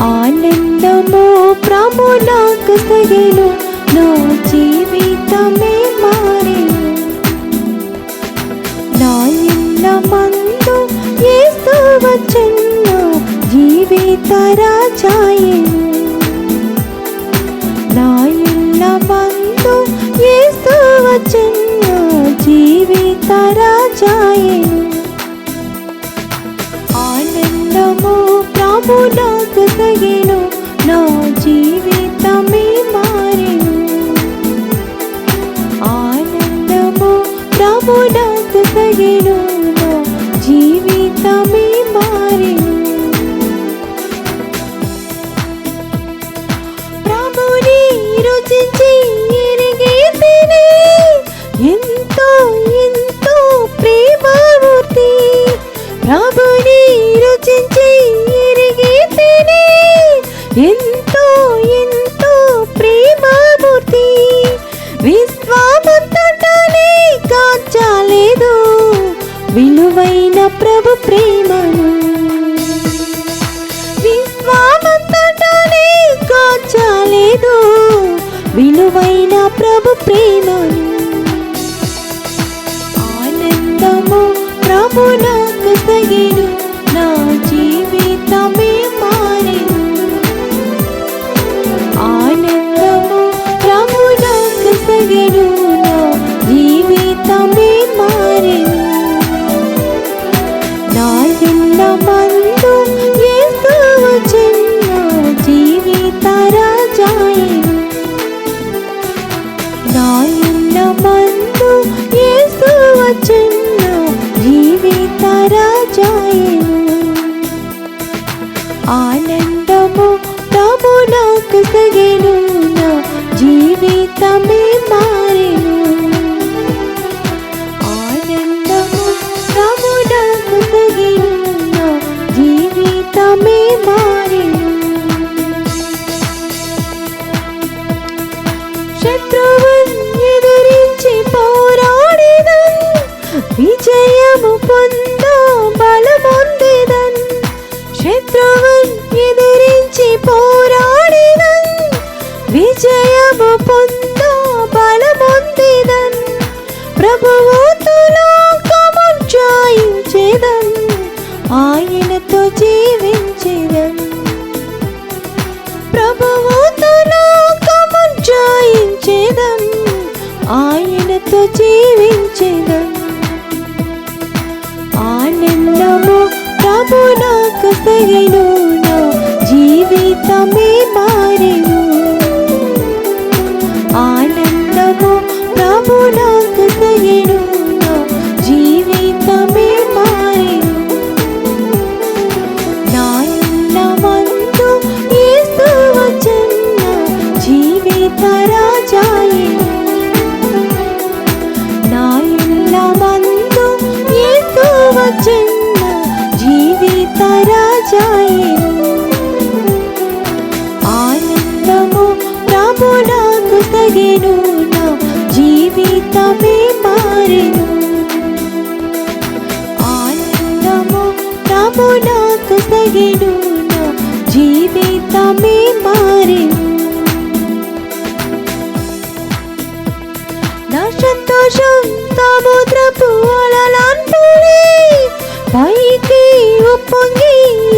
ఆనందము ప్రభు నాకు తగిను నా జీవితమే మారెను. నా ఇళ్ళ మందు యేసు జీవిత జీవిత రాజాయను ఆనందము ప్రభు నాకు ప్రభుని రుచించి ఎరిగితేనే ఎంతో ఎంతో ప్రేమమూర్తి. విశ్వామంతటనే కాచాలేదు. విలువైన ప్రభు ప్రేమను. విశ్వామంతటనే కాచాలేదు. విలువైన ప్రభు ప్రేమను. ఆనందము ప్రభునా నాకు నా జీవితమే మారెను ఆనందము ప్రభు నాకు నా జీవితమే మారెను నా విజయము పొందో బలమొందిదన్ ప్రభువు లోకమున్ జయించెదన్ ఆయనతో జీవించేదన్ ప్రభువు లోకమున్ జయించెదన్ ఆయనతో జీవించేదన్ ఆనందము ప్రభు నాకు తగిను నా జీవితమే యేసు జీవిత రాజాయను. ఆనందము ప్రభు నాకు తగిను నా జీవితమే మారెను. ఆనందము ప్రభు నాకు తగిను నా జీవితమే మారెను. నా సంతోషం సముద్రపు అలలాంటిది పైకి ఉప్పొంగి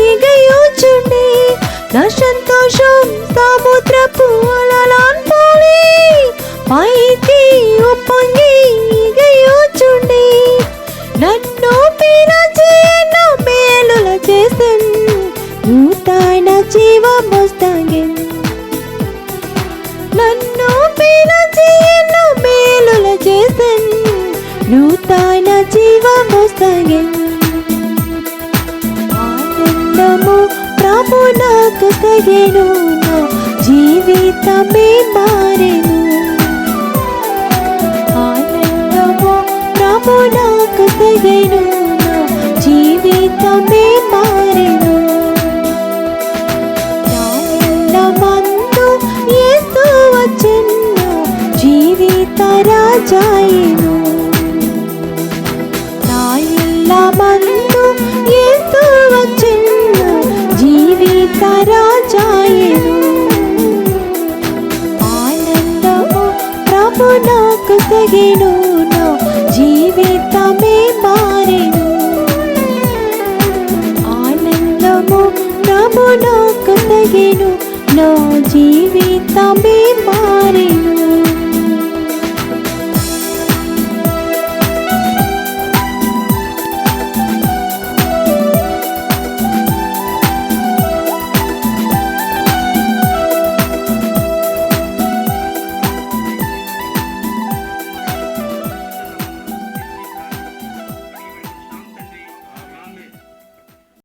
ఎగయుచుండే. నా సంతోషం సముద్రపు అలలాంటిది పైకి ఉప్పొంగి ఎగయుచుండే. నన్ను పిలిచి ఎన్నో మేలుల చేసెన్. నూతన జీవమొస్తాగెన్ నన్ను పిలిచి ఎన్నో మేలుల చేసెన్. నూతన జీవమొస్తాగెన్ నాకు తగెను నా జీవితమే మారెను. ఆనందము ప్రభు నాకు తగెను నా జీవితమే మారెను. నా ఇళ్ళ మందు యేసు వచ్చెను జీవిత రాజాయను జీవితమే మారే